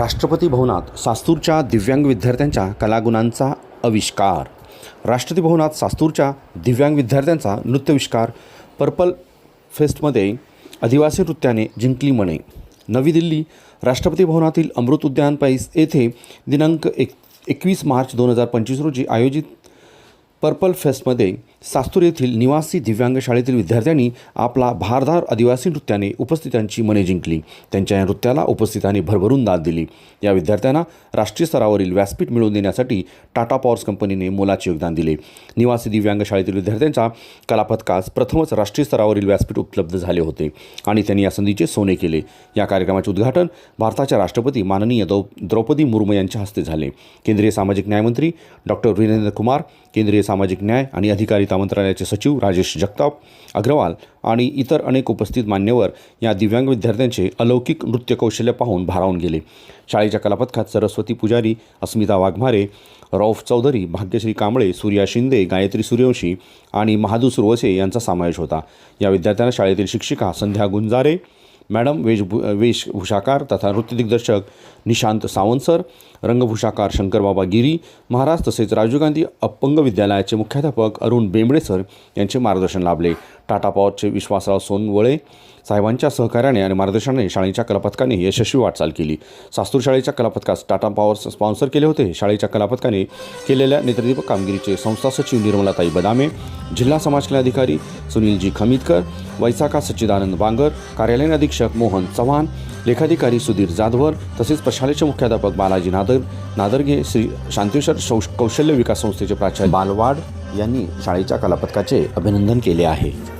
राष्ट्रपती भवनात सास्तूरच्या दिव्यांग विद्यार्थ्यांच्या कलागुणांचा आविष्कार. राष्ट्रपती भवनात सास्तूरच्या दिव्यांग विद्यार्थ्यांचा नृत्याविष्कार. पर्पल फेस्टमध्ये आदिवासी नृत्याने जिंकली म्हणे नवी दिल्ली राष्ट्रपती भवनातील अमृत उद्यान पैस येथे दिनांक एक एकवीस मार्च दोन हजार पंचवीस रोजी आयोजित पर्पल फेस्टमध्ये सास्तूर येथील निवासी दिव्यांग शाळेतील विद्यार्थ्यांनी आपला भारदार आदिवासी नृत्याने उपस्थितांची मने जिंकली. त्यांच्या या नृत्याला उपस्थितांनी भरभरून दाद दिली. या विद्यार्थ्यांना राष्ट्रीय स्तरावरील व्यासपीठ मिळवून देण्यासाठी टाटा पॉवर्स कंपनीने मोलाचे योगदान दिले. निवासी दिव्यांग शाळेतील विद्यार्थ्यांच्या कलापथकास प्रथमच राष्ट्रीय स्तरावरील व्यासपीठ उपलब्ध झाले होते आणि त्यांनी या संधीचे सोने केले. या कार्यक्रमाचे उद्घाटन भारताच्या राष्ट्रपती माननीय द्रौ द्रौपदी मुर्मू यांच्या हस्ते झाले. केंद्रीय सामाजिक न्यायमंत्री डॉक्टर वीरेंद्र कुमार केंद्रीय सामाजिक न्याय आणि संहिता मंत्रालयाचे सचिव राजेश जगताप अग्रवाल आणि इतर अनेक उपस्थित मान्यवर या दिव्यांग विद्यार्थ्यांचे अलौकिक नृत्य कौशल्य पाहून भारावून गेले. शाळेच्या कलापथकात सरस्वती पुजारी अस्मिता वाघमारे रौफ चौधरी भाग्यश्री कांबळे सूर्या शिंदे गायत्री सूर्यवंशी आणि महादू सुरवसे यांचा समावेश होता. या विद्यार्थ्यांना शाळेतील शिक्षिका संध्या गुंजारे मॅडम वेशभू वेशभूषाकार तथा नृत्य दिग्दर्शक निशांत सावंत सर रंगभूषाकार शंकरबाबा गिरी महाराज तसेच राजीव गांधी अपंग विद्यालयाचे मुख्याध्यापक अरुण बेंबडे सर यांचे मार्गदर्शन लाभले. टाटा पॉवरचे विश्वासराव सोनवळे साहेबांच्या सहकार्याने आणि मार्गदर्शनाने शाळेच्या कलापथकाने यशस्वी वाटचाल केली. सास्तूर शाळेच्या कलापथकास टाटा पॉवर स्पॉन्सर केले होते. शाळेच्या कलापथकाने केलेल्या नेतृत्व कामगिरीचे संस्था सचिव निर्मलाताई बदामे जिल्हा समाज कल्याण अधिकारी सुनीलजी खमीदकर वैसाखा सच्चिदानंद बांगर कार्यालयीन अधीक्षक मोहन चव्हाण लेखाधिकारी सुधीर जाधवर तसेच प्रशालेचे मुख्याध्यापक बालाजी नादर नादरगे श्री शांतेश्वर शौ कौशल्य विकास संस्थेचे प्राचार्य बालवाड यांनी शाळेच्या कलापथकाचे अभिनंदन केले आहे.